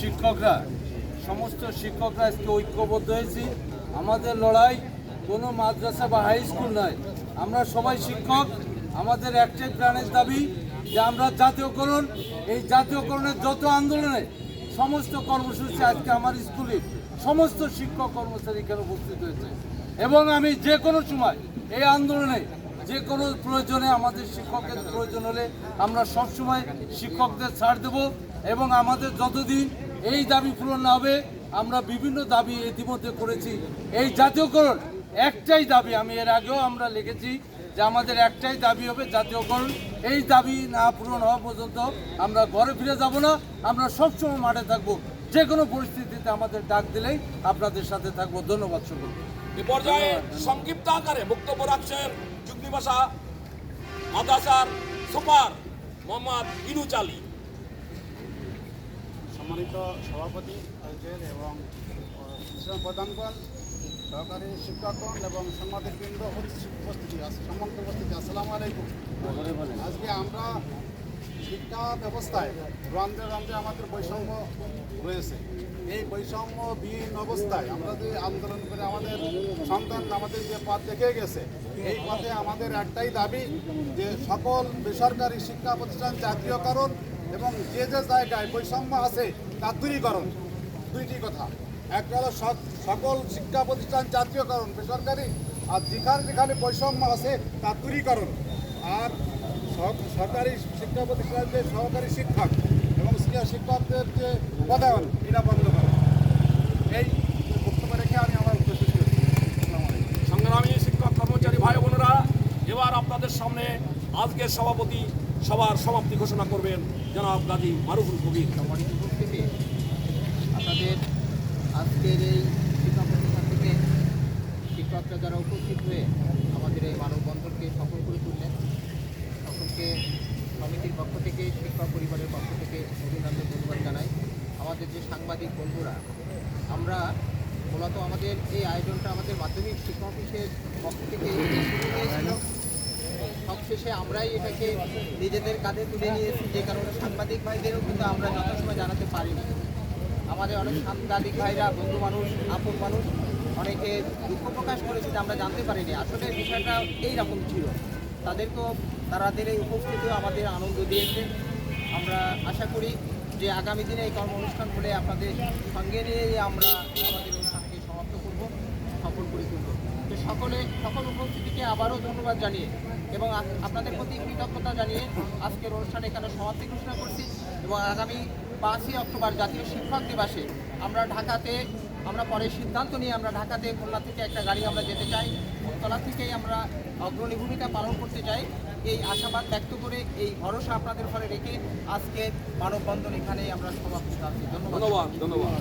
শিক্ষকরা, সমস্ত শিক্ষকরা আজকে ঐক্যবদ্ধ হয়েছি। আমাদের লড়াই কোনো মাদ্রাসা বা হাই স্কুল নয়। আমরা সবাই শিক্ষক। আমাদের একটাই প্রাণের দাবি যে আমরা জাতীয়করণ, এই জাতীয়করণের যত আন্দোলনে সমস্ত কর্মসূচি আজকে আমার স্কুলে সমস্ত শিক্ষক কর্মচারী এখানে উপস্থিত হয়েছে। এবং আমি যে কোনো সময় এই আন্দোলনে যে কোনো প্রয়োজনে আমাদের শিক্ষকের প্রয়োজন হলে আমরা সবসময় শিক্ষকদের ছাড় দেব এবং আমাদের যতদিন এই দাবি পূরণ না হবে, আমরা বিভিন্ন দাবি ইতিমধ্যে করেছি। এই জাতীয়করণ, একটাই দাবি, আমি এর আগেও আমরা লিখেছি যে আমাদের একটাই দাবি হবে জাতীয়করণ। এই দাবি না পূরণ হওয়া পর্যন্ত আমরা ঘরে ফিরে যাব না, আমরা সবসময় মাঠে থাকব। যে কোনো পরিস্থিতিতে আমাদের ডাক দিলেই আপনাদের সাথে থাকব। ধন্যবাদ সকল এ সংক্ষিপ্ত আকারে বক্তব্য রাখছেন যুগ্মী ভাষা, মাদ্রাসার সুপার মোহাম্মদ ইনুচ আলী। সম্মানিত সভাপতি আয়োজক এবং প্রধানগণ সহকারী শিক্ষকগণ এবং সাংবাদিকবৃন্দ উপস্থিতি আছে সম্মানিত উপস্থিতি। আসসালামু আলাইকুম। আজকে আমরা শিক্ষা ব্যবস্থায় রান্ধে রান্ধে আমাদের বৈষম্য রয়েছে। এই বৈষম্যবিহীন অবস্থায় আমরা যে আন্দোলন করে আমাদের সন্তান আমাদের যে পথ দেখে গেছে এই পথে আমাদের একটাই দাবি যে সকল বেসরকারি শিক্ষা প্রতিষ্ঠান জাতীয়করণ এবং যে যে জায়গায় বৈষম্য আছে তা দূরীকরণ। দুইটি কথা। একটা হলো সকল শিক্ষা প্রতিষ্ঠান জাতীয়করণ, বেসরকারি, আর যেখানে যেখানে বৈষম্য আছে তা দূরীকরণ। আর সরকারি শিক্ষা প্রতিষ্ঠানের যে সহকারী শিক্ষক এবং শিক্ষা শিক্ষকদের যে পদায়ন এটা বন্ধ করে। এই বক্তব্য রেখে আমি আমার উদ্দেশ্য। সংগ্রামী শিক্ষক কর্মচারী ভাই বোনেরা, এবার আপনাদের সামনে আজকের সভাপতি সবার সমাপ্তি ঘোষণা করবেন জনাব গাজী মারুফুল কবির। আপনাদের আজকের এই শিক্ষা প্রতিষ্ঠান থেকে শিক্ষকরা যারা উপস্থিত হয়ে আমাদের এই মানববন্ধনকে সফল করে তুললেন, সকলকে সমিতির পক্ষ থেকে, শিক্ষক পরিবারের পক্ষ থেকে অভিনন্দন ধন্যবাদ জানাই। আমাদের যে সাংবাদিক বন্ধুরা, আমরা মূলত আমাদের এই আয়োজনটা আমাদের মাধ্যমিক শিক্ষা অফিসের পক্ষ থেকে শুরু আমরাই এটাকে নিজেদের কাঁধে তুলে নিয়েছি, যে কারণে সাংবাদিক ভাইদেরও কিন্তু আমরা যথাসময় জানাতে পারিনি। আমাদের অনেক সাংবাদিক ভাইরা, বন্ধু মানুষ, আপন মানুষ, অনেকে দুঃখ প্রকাশ করেছে যে আমরা জানতে পারিনি। আসলে বিষয়টা এইরকম ছিল। তাদেরকেও তাদের এই উপস্থিতিও আমাদের আনন্দ দিয়েছে। আমরা আশা করি যে আগামী দিনে এই কর্ম অনুষ্ঠান হলে আপনাদের সঙ্গে নিয়ে আমরা আমাদের অনুষ্ঠানকে সমাপ্ত করব, সফল করে তুলব। তো সকলে, সকল উপস্থিতিকে আবারও ধন্যবাদ জানিয়ে এবং আপনাদের প্রতি কৃতজ্ঞতা জানিয়ে আজকের অনুষ্ঠান এখানে সমাপ্তি ঘোষণা করছি এবং আগামী পাঁচই অক্টোবর জাতীয় শিক্ষক দিবসে আমরা ঢাকাতে, আমরা পরে সিদ্ধান্ত নিয়ে আমরা ঢাকাতে খুলনা থেকে একটা গাড়ি আমরা যেতে চাই। তলা থেকেই আমরা অগ্রণী ভূমিকা পালন করতে চাই। এই আশাবাদ ব্যক্ত করে, এই ভরসা আপনাদের উপরে রেখে আজকে মানববন্ধন এখানেই আমরা সমাপ্ত ধন্যবাদ ধন্যবাদ।